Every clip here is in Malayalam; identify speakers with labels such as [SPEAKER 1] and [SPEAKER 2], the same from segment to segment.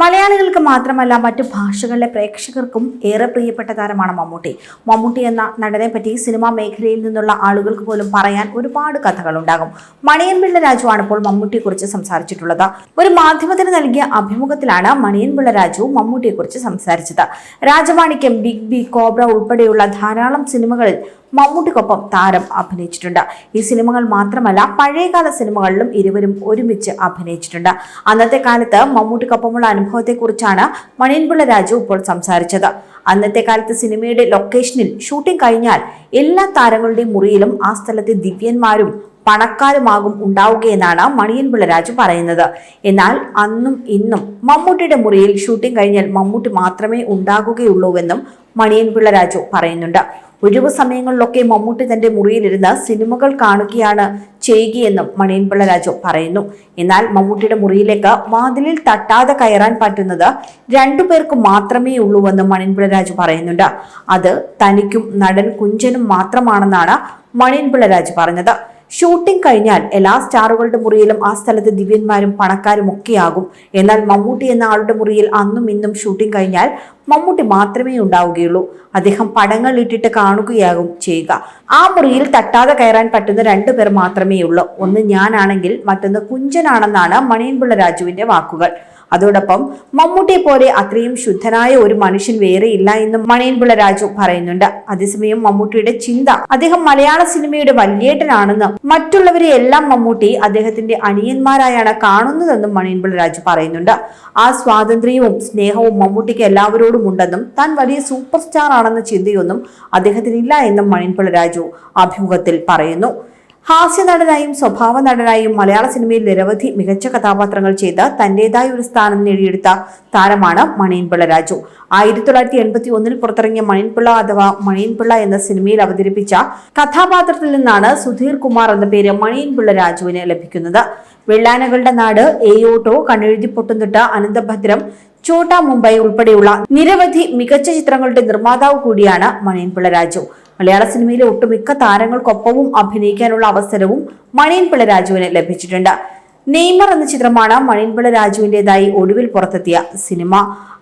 [SPEAKER 1] മലയാളികൾക്ക് മാത്രമല്ല മറ്റു ഭാഷകളിലെ പ്രേക്ഷകർക്കും ഏറെ പ്രിയപ്പെട്ട താരമാണ് മമ്മൂട്ടി. മമ്മൂട്ടി എന്ന നടനെ പറ്റി സിനിമാ മേഖലയിൽ നിന്നുള്ള ആളുകൾക്ക് പോലും പറയാൻ ഒരുപാട് കഥകളുണ്ടാകും മണിയൻ പിള്ള രാജുവാണ് ഇപ്പോൾ മമ്മൂട്ടിയെക്കുറിച്ച് സംസാരിച്ചിട്ടുള്ളത്. ഒരു മാധ്യമത്തിന് നൽകിയ അഭിമുഖത്തിലാണ് മണിയൻ പിള്ള രാജു മമ്മൂട്ടിയെക്കുറിച്ച് സംസാരിച്ചത്. രാജമാണിക്യം ബിഗ് ബി കോബ്ര ഉൾപ്പെടെയുള്ള ധാരാളം സിനിമകളിൽ മമ്മൂട്ടിക്കൊപ്പം താരം അഭിനയിച്ചിട്ടുണ്ട്. ഈ സിനിമകൾ മാത്രമല്ല പഴയകാല സിനിമകളിലും ഇരുവരും ഒരുമിച്ച് അഭിനയിച്ചിട്ടുണ്ട്. അന്നത്തെ കാലത്ത് മമ്മൂട്ടിക്കൊപ്പമുള്ള അനുഭവത്തെക്കുറിച്ചാണ് മണിയൻപിള്ള രാജു ഇപ്പോൾ സംസാരിച്ചത്. അന്നത്തെ കാലത്ത് സിനിമയുടെ ലൊക്കേഷനിൽ ഷൂട്ടിംഗ് കഴിഞ്ഞാൽ എല്ലാ താരങ്ങളുടെയും മുറിയിലും ആ സ്ഥലത്തെ ദിവ്യന്മാരും പണക്കാരുമാകും ഉണ്ടാവുകയെന്നാണ് മണിയൻപിള്ള രാജു പറയുന്നത്. എന്നാൽ അന്നും ഇന്നും മമ്മൂട്ടിയുടെ മുറിയിൽ ഷൂട്ടിംഗ് കഴിഞ്ഞാൽ മമ്മൂട്ടി മാത്രമേ ഉണ്ടാകുകയുള്ളൂവെന്നും മണിയൻപിള്ള രാജു പറയുന്നുണ്ട്. ഒഴിവു സമയങ്ങളിലൊക്കെ മമ്മൂട്ടി തന്റെ മുറിയിലിരുന്ന് സിനിമകൾ കാണുകയാണ് ചെയ്യുകയെന്നും മണിയൻപിള്ള രാജു പറയുന്നു. എന്നാൽ മമ്മൂട്ടിയുടെ മുറിയിലേക്ക് വാതിലിൽ തട്ടാതെ കയറാൻ പറ്റുന്നത് രണ്ടു പേർക്ക് മാത്രമേ ഉള്ളൂവെന്നും മണിയൻപിള്ള രാജു പറയുന്നുണ്ട്. അത് തനിക്കും നടൻ കുഞ്ചനും മാത്രമാണെന്നാണ് മണിയൻപിള്ള രാജു പറഞ്ഞത്. ഷൂട്ടിംഗ് കഴിഞ്ഞാൽ എല്ലാ സ്റ്റാറുകളുടെ മുറിയിലും ആ സ്ഥലത്ത് ദിവ്യന്മാരും പണക്കാരും ഒക്കെയാകും. എന്നാൽ മമ്മൂട്ടി എന്ന ആളുടെ മുറിയിൽ അന്നും ഇന്നും ഷൂട്ടിംഗ് കഴിഞ്ഞാൽ മമ്മൂട്ടി മാത്രമേ ഉണ്ടാവുകയുള്ളൂ. അദ്ദേഹം പടങ്ങൾ ഇട്ടിട്ട് കാണുകയാകും ചെയ്യുക. ആ മുറിയിൽ തട്ടാതെ കയറാൻ പറ്റുന്ന രണ്ടു പേർ മാത്രമേ ഉള്ളൂ ഒന്ന് ഞാനാണെങ്കിൽ മറ്റൊന്ന് കുഞ്ചനാണെന്നാണ് മണിയൻപിള്ള രാജുവിന്റെ വാക്കുകൾ. അതോടൊപ്പം മമ്മൂട്ടിയെ പോലെ അത്രയും ശുദ്ധനായ ഒരു മനുഷ്യൻ വേറെ ഇല്ല എന്നും മണിയൻപിള്ള രാജു പറയുന്നുണ്ട്. അതേസമയം മമ്മൂട്ടിയുടെ ചിന്ത അദ്ദേഹം മലയാള സിനിമയുടെ വല്യേട്ടനാണെന്നും മറ്റുള്ളവരെ എല്ലാം മമ്മൂട്ടി അദ്ദേഹത്തിന്റെ അനിയന്മാരായാണ് കാണുന്നതെന്നും മണിയൻപിള്ള രാജു പറയുന്നുണ്ട്. ആ സ്വാതന്ത്ര്യവും സ്നേഹവും മമ്മൂട്ടിക്ക് എല്ലാവരോടും ഉണ്ടെന്നും താൻ വലിയ സൂപ്പർ സ്റ്റാർ ആണെന്ന ചിന്തയൊന്നും അദ്ദേഹത്തിനില്ല എന്നും മണിയൻപിള്ള രാജു അഭിമുഖത്തിൽ പറയുന്നു. ഹാസ്യ നടനായും സ്വഭാവ നടനായും മലയാള സിനിമയിൽ നിരവധി മികച്ച കഥാപാത്രങ്ങൾ ചെയ്ത് തന്റേതായ ഒരു സ്ഥാനം നേടിയെടുത്ത താരമാണ് മണിയൻപിള്ള രാജു. ആയിരത്തി തൊള്ളായിരത്തി എൺപത്തി ഒന്നിൽ പുറത്തിറങ്ങിയ മണിയൻപിള്ള അഥവാ മണിയൻപിള്ള എന്ന സിനിമയിൽ അവതരിപ്പിച്ച കഥാപാത്രത്തിൽ നിന്നാണ് സുധീർ കുമാർ എന്ന പേര് മണിയൻപിള്ള രാജുവിന് ലഭിക്കുന്നത്. വെള്ളാനകളുടെ നാട് ഏയോട്ടോ കണ്ണെഴുതി പൊട്ടുന്നിട്ട് അനന്തഭദ്രം ചോട്ടാ മുംബൈ ഉൾപ്പെടെയുള്ള നിരവധി മികച്ച ചിത്രങ്ങളുടെ നിർമ്മാതാവ് കൂടിയാണ് മണിയൻപിള്ള രാജു. മലയാള സിനിമയിലെ ഒട്ടുമിക്ക താരങ്ങൾക്കൊപ്പവും അഭിനയിക്കാനുള്ള അവസരവും മണിയൻപിള്ള രാജുവിന് ലഭിച്ചിട്ടുണ്ട്. നെയ്മർ എന്ന ചിത്രമാണ് മണിയൻപിള്ള രാജുവിന്റെതായി ഒടുവിൽ പുറത്തെത്തിയ സിനിമ.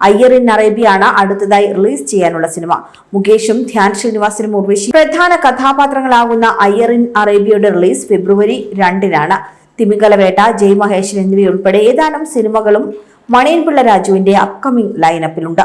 [SPEAKER 1] അയ്യർ ഇൻ അറേബ്യയാണ് അടുത്തതായി റിലീസ് ചെയ്യാനുള്ള സിനിമ. മുകേഷും ധ്യാൻ ശ്രീനിവാസനും ഉർവശി പ്രധാന കഥാപാത്രങ്ങളാകുന്ന അയ്യർ ഇൻ അറേബ്യയുടെ റിലീസ് ഫെബ്രുവരി രണ്ടിനാണ്. തിമിംഗലവേട്ട ജയ് മഹേഷൻ എന്നിവയുൾപ്പെടെ ഏതാനും സിനിമകളും മണിയൻപിള്ള രാജുവിന്റെ അപ്കമിംഗ് ലൈനപ്പിലുണ്ട്